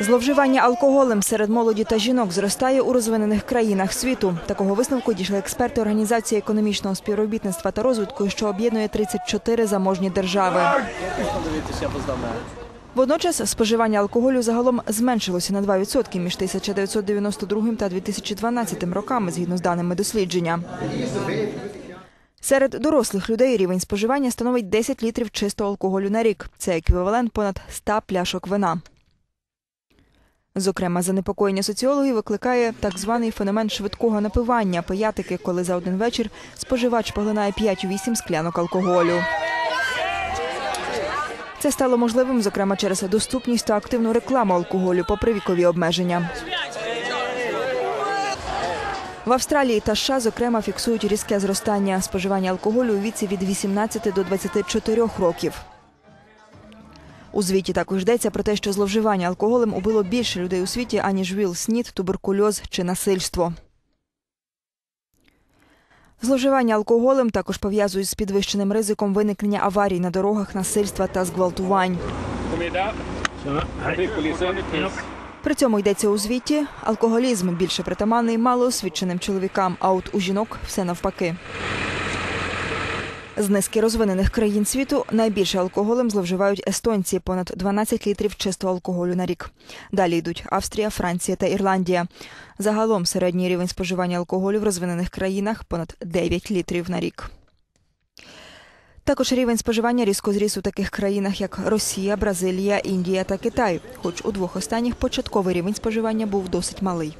Зловживання алкоголем серед молоді та жінок зростає у розвинених країнах світу. Такого висновку дійшли експерти Організації економічного співробітництва та розвитку, що об'єднує 34 заможні держави. Водночас споживання алкоголю загалом зменшилося на 2% між 1992 та 2012 роками, згідно з даними дослідження. Серед дорослих людей рівень споживання становить 10 літрів чистого алкоголю на рік. Це еквівалент понад 100 пляшок вина. Зокрема, занепокоєння соціологів викликає так званий феномен швидкого напивання пиятики, коли за один вечір споживач поглинає 5-8 склянок алкоголю. Це стало можливим, зокрема, через доступність та активну рекламу алкоголю попри вікові обмеження. В Австралії та США, зокрема, фіксують різке зростання споживання алкоголю у віці від 18 до 24 років. У звіті також йдеться про те, що зловживання алкоголем убило більше людей у світі, аніж ВІЛ, СНІД, туберкульоз чи насильство. Зловживання алкоголем також пов'язують з підвищеним ризиком виникнення аварій на дорогах, насильства та зґвалтувань. При цьому йдеться у звіті, алкоголізм більше притаманний малоосвіченим чоловікам, а от у жінок все навпаки. З низки розвинених країн світу найбільше алкоголем зловживають естонці – понад 12 літрів чистого алкоголю на рік. Далі йдуть Австрія, Франція та Ірландія. Загалом середній рівень споживання алкоголю в розвинених країнах – понад 9 літрів на рік. Також рівень споживання різко зріс у таких країнах, як Росія, Бразилія, Індія та Китай. Хоч у двох останніх початковий рівень споживання був досить малий.